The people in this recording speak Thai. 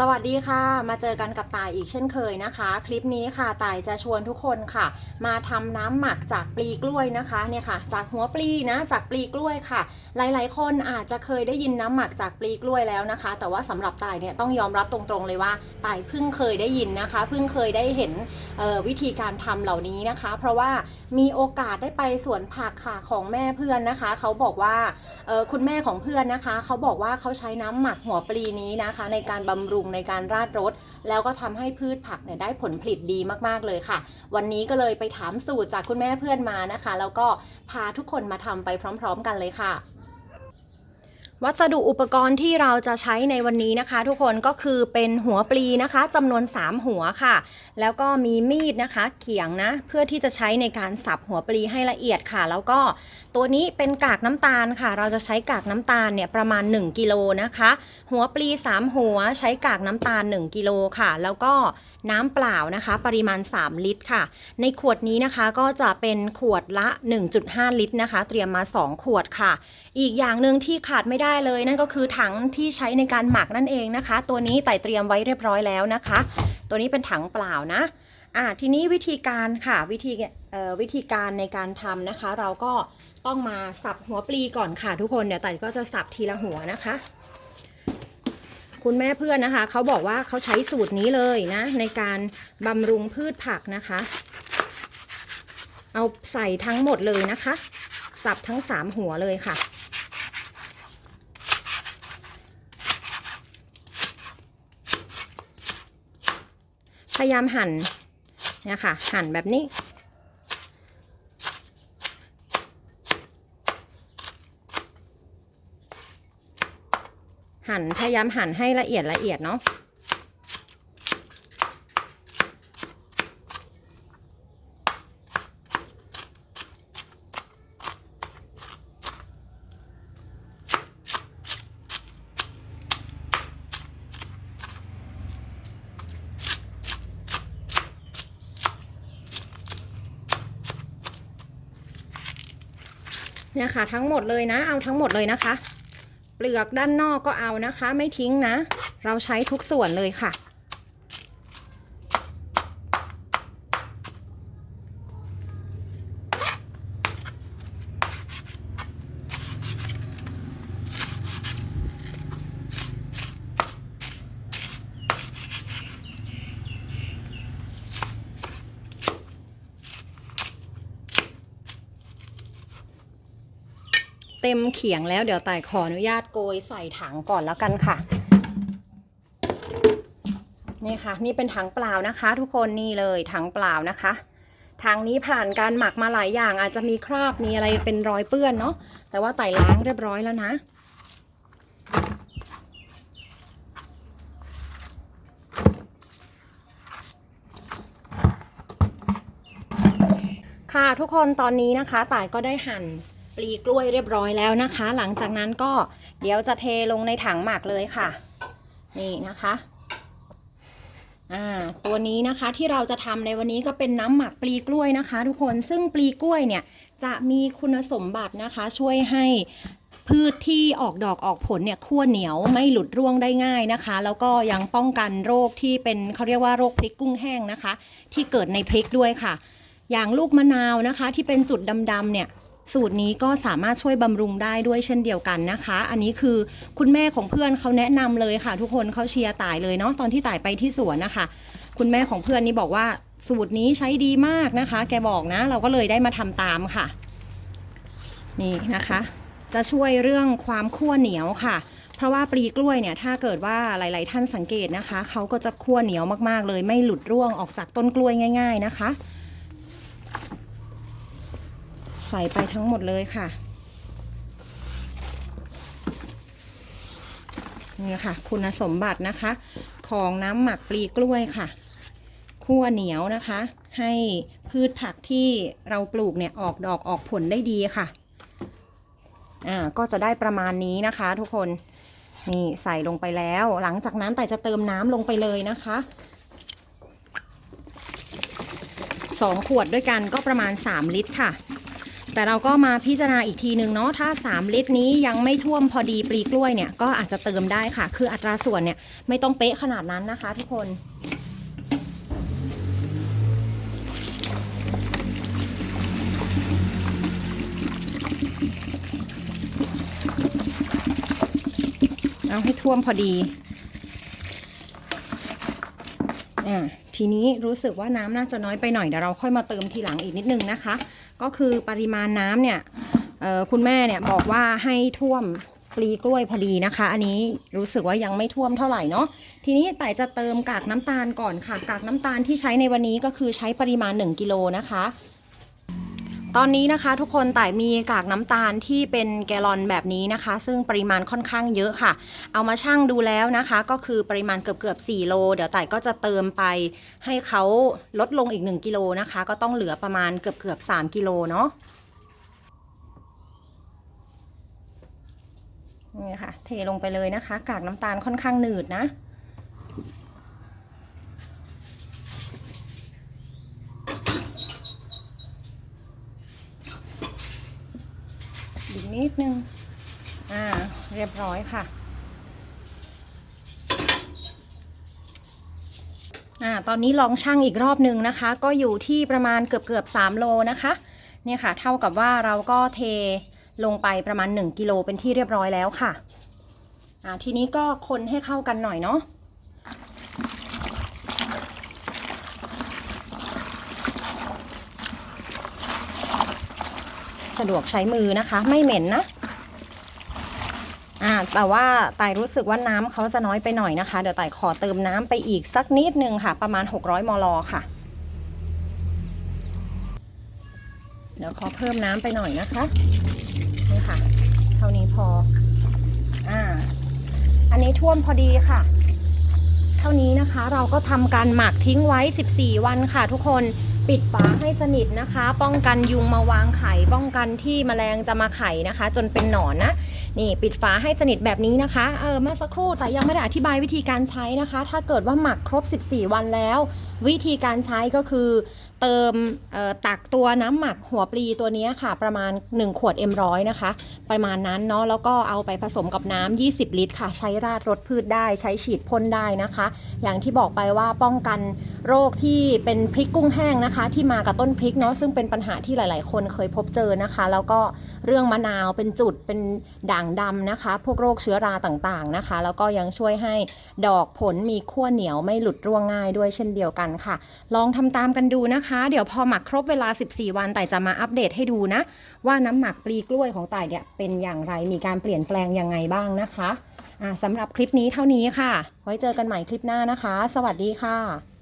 สวัสดีค่ะ มาเจอกันกับตายอีกเช่นเคยนะคะ คลิปนี้ค่ะตายจะชวนทุกคนค่ะ มาทำน้ำหมักจากปลีกล้วยนะคะเนี่ยค่ะ จากหัวปลีนะจากปลีกล้วยค่ะ หลายๆ คนอาจจะเคยได้ยินน้ำหมักจากปลีกล้วยแล้วนะคะ แต่ว่าสำหรับตายเนี่ยต้องยอมรับตรงๆเลยว่าตายเพิ่งเคยได้ยินนะคะเพิ่งเคยได้เห็นออวิธีการทำเหล่านี้นะคะ เพราะว่ามีโอกาสได้ไปสวนผักค่ะของแม่เพื่อนนะคะ เขาบอกว่าออคุณแม่ของเพื่อนนะคะ เขาบอกว่าเขาใช้น้ำหมักหัวปลีนี้นะคะ ในการบำรุงในการราดรถแล้วก็ทำให้พืชผักเนี่ยได้ผลผลิตดีมากๆเลยค่ะ วันนี้ก็เลยไปถามสูตรจากคุณแม่เพื่อนมานะคะ แล้วก็พาทุกคนมาทำไปพร้อม ๆ กันเลยค่ะ วัสดุอุปกรณ์ที่เราจะใช้ในวันนี้นะคะ ทุกคนก็คือเป็นหัวปลีนะคะจำนวน 3 หัวค่ะ แล้วก็มีมีดนะคะ เขียงนะเพื่อที่จะใช้ในการสับหัวปลีให้ละเอียดค่ะ แล้วก็ตัวนี้เป็นกากน้ำตาลค่ะ เราจะใช้กากน้ำตาลเนี่ยประมาณ 1กิโลนะคะ หัวปลี 3 หัวใช้กากน้ำตาล 1กิโลค่ะ แล้วก็น้ำเปล่านะคะ ปริมาณ 3 ลิตรค่ะ ในขวดนี้นะคะก็จะเป็นขวดละ 1.5 ลิตรนะคะ เตรียมมา 2 ขวดค่ะ อีกอย่างหนึ่งที่ขาดไม่ได้เลย นั่นก็คือถังที่ใช้ในการหมักนั่นเองนะคะ ตัวนี้ไต่เตรียมไว้เรียบร้อยแล้วนะคะ ตัวนี้เป็นถังเปล่านะอ่าทีนี้วิธีการค่ะวิธีเอ่อวิธีการในการทำนะคะ เราก็ต้องมาสับหัวปลีก่อนค่ะทุกคนเดี๋ยวไต่ก็จะสับทีละหัวนะคะ คุณแม่เพื่อนนะคะเขาบอกว่าเขาใช้สูตรนี้เลยนะ ในการบำรุงพืชผักนะคะ เอาใส่ทั้งหมดเลยนะคะ สับทั้งสามหัวเลยค่ะ พยายามหั่นเนี่ยค่ะ หั่นแบบนี้ หั่นพยายามหั่นให้ละเอียดละเอียดเนาะเนี่ยค่ะทั้งหมดเลยนะ เอาทั้งหมดเลยนะคะ เปลือกด้านนอกก็เอานะคะ ไม่ทิ้งนะ เราใช้ทุกส่วนเลยค่ะ ต็มเขียงแล้วเดี๋ยวต่ายขออนุญาตโกยใส่ถังก่อนแล้วกันค่ะ นี่ค่ะ นี่เป็นถังเปล่านะคะ ทุกคนนี่เลยถังเปล่านะคะถังนี้ผ่านการหมักมาหลายอย่างอาจจะมีคราบมีอะไรเป็นรอยเปื้อนเนาะแต่ว่าไต่ล้างเรียบร้อยแล้วนะ ค่ะทุกคนตอนนี้นะคะต่ายก็ได้หั่น ปลีกล้วยเรียบร้อยแล้วนะคะ หลังจากนั้นก็เดี๋ยวจะเทลงในถังหมักเลยค่ะ นี่นะคะอ่าตัวนี้นะคะที่เราจะทำในวันนี้ก็เป็นน้ำหมักปลีกล้วยนะคะ ทุกคนซึ่งปลีกล้วยเนี่ยจะมีคุณสมบัตินะคะ ช่วยให้พืชที่ออกดอกออกผลเนี่ยขั้วเหนียวไม่หลุดร่วงได้ง่ายนะคะ แล้วก็ยังป้องกันโรคที่เป็นเขาเรียกว่าโรคพริกกุ้งแห้งนะคะ ที่เกิดในพริกด้วยค่ะ อย่างลูกมะนาวนะคะ ที่เป็นจุดดำๆเนี่ย สูตรนี้ก็สามารถช่วยบำรุงได้ด้วยเช่นเดียวกันนะคะ อันนี้คือคุณแม่ของเพื่อนเขาแนะนำเลยค่ะ ทุกคนเขาเชียร์ต่ายเลยเนาะตอนที่ต่ายไปที่สวนนะคะ คุณแม่ของเพื่อนนี่บอกว่าสูตรนี้ใช้ดีมากนะคะ แกบอกนะ เราก็เลยได้มาทำตามค่ะ นี่นะคะ จะช่วยเรื่องความขั้วเหนียวค่ะเพราะว่าปลีกล้วยเนี่ยถ้าเกิดว่าหลาย ๆ ท่านสังเกตนะคะ เขาก็จะขั้วเหนียวมาก ๆ เลยไม่หลุดร่วงออกจากต้นกล้วยง่าย ๆ นะคะ ใส่ไปทั้งหมดเลยค่ะ นี่ค่ะ คุณสมบัตินะคะ ของน้ำหมักปลีกล้วยค่ะคั่วเหนียวนะคะ ให้พืชผักที่เราปลูกเนี่ยออกดอกออกผลได้ดีค่ะอ่าก็จะได้ประมาณนี้นะคะ ทุกคนนี่ใส่ลงไปแล้ว หลังจากนั้นแต่จะเติมน้ำลงไปเลยนะคะสองขวดด้วยกันก็ประมาณ 3 ลิตรค่ะ แต่เราก็มาพิจารณาอีกทีหนึ่งเนาะถ้า 3 ลิตรนี้ยังไม่ท่วมพอดีปลีกล้วยเนี่ยก็อาจจะเติมได้ค่ะ คืออัตราส่วนเนี่ยไม่ต้องเป๊ะขนาดนั้นนะคะ ทุกคนเอาให้ท่วมพอดี อ่า ทีนี้รู้สึกว่าน้ำน่าจะน้อยไปหน่อยเดี๋ยวเราค่อยมาเติมทีหลังอีกนิดนึงนะคะ ก็คือปริมาณน้ำเนี่ยคุณแม่เนี่ยบอกว่าให้ท่วมปลีกล้วยพอดีนะคะ อันนี้รู้สึกว่ายังไม่ท่วมเท่าไหร่เนาะทีนี้แต่จะเติมกากน้ำตาลก่อนค่ะ กากน้ำตาลที่ใช้ในวันนี้ก็คือใช้ปริมาณ 1 กิโลนะคะ ตอนนี้นะคะทุกคนแต่มีกากน้ำตาลที่เป็นแกลลอนแบบนี้นะคะ ซึ่งปริมาณค่อนข้างเยอะค่ะ เอามาชั่งดูแล้วนะคะ ก็คือปริมาณเกือบเกือบ4โล เดี๋ยวแต่ก็จะเติมไปให้เขาลดลงอีก 1กิโลนะคะ ก็ต้องเหลือประมาณเกือบเกือบ3กิโลเนาะนี่ค่ะ เทลงไปเลยนะคะ กากน้ำตาลค่อนข้างหนืดนะ อีกนิดนึง อ่า เรียบร้อยค่ะ อ่า ตอนนี้ลองชั่งอีกรอบหนึ่งนะคะ ก็อยู่ที่ประมาณเกือบเกือบ3โลนะคะ เนี่ยค่ะ เท่ากับว่าเราก็เทลงไปประมาณ 1 กิโลเป็นที่เรียบร้อยแล้วค่ะ อ่า ทีนี้ก็คนให้เข้ากันหน่อยเนาะ สะดวกใช้มือนะคะ ไม่เหม็นนะอ่าแต่ว่าไต่รู้สึกว่าน้ำเขาจะน้อยไปหน่อยนะคะ เดี๋ยวไต่ขอเติมน้ำไปอีกสักนิดนึงค่ะ ประมาณ 600 มลค่ะ เดี๋ยวขอเพิ่มน้ำไปหน่อยนะคะนี่ค่ะ เท่านี้พออ่าอันนี้ท่วมพอดีค่ะ เท่านี้นะคะเราก็ทำการหมักทิ้งไว้ 14 วันค่ะทุกคน ปิดฝาให้สนิทนะคะ ป้องกันยุงมาวางไข่ ป้องกันที่แมลงจะมาไข่นะคะ จนเป็นหนอนนะ นี่ปิดฝาให้สนิทแบบนี้นะคะ เออเมื่อสักครู่แต่ยังไม่ได้อธิบายวิธีการใช้นะคะ ถ้าเกิดว่าหมักครบ 14 วันแล้ว วิธีการใช้ก็คือเติมออตักตัวน้ำหมักหัวปลีตัวนี้ค่ะ ประมาณ 1 ขวด M100 นะคะ ประมาณนั้นเนาะแล้วก็เอาไปผสมกับน้ำ 20 ลิตรค่ะ ใช้ราดรดพืชได้ ใช้ฉีดพ่นได้นะคะ อย่างที่บอกไปว่าป้องกันโรคที่เป็นพริกกุ้งแห้งนะคะที่มากับต้นพริกเนาะซึ่งเป็นปัญหาที่หลาย ๆ คนเคยพบเจอนะคะ แล้วก็เรื่องมะนาวเป็นจุดเป็นด่างดำนะคะ พวกโรคเชื้อราต่าง ๆ นะคะ แล้วก็ยังช่วยให้ดอกผลมีขั้วเหนียวไม่หลุดร่วงง่ายด้วยเช่นเดียวกันค่ะ ลองทำตามกันดูนะคะ เดี๋ยวพอหมักครบเวลา 14 วันแต่จะมาอัปเดตให้ดูนะ ว่าน้ำหมักปลีกล้วยของต่ายเนี่ยเป็นอย่างไรมีการเปลี่ยนแปลงยังไงบ้างนะคะอ่าสำหรับคลิปนี้เท่านี้ค่ะ ไว้เจอกันใหม่คลิปหน้านะคะ สวัสดีค่ะ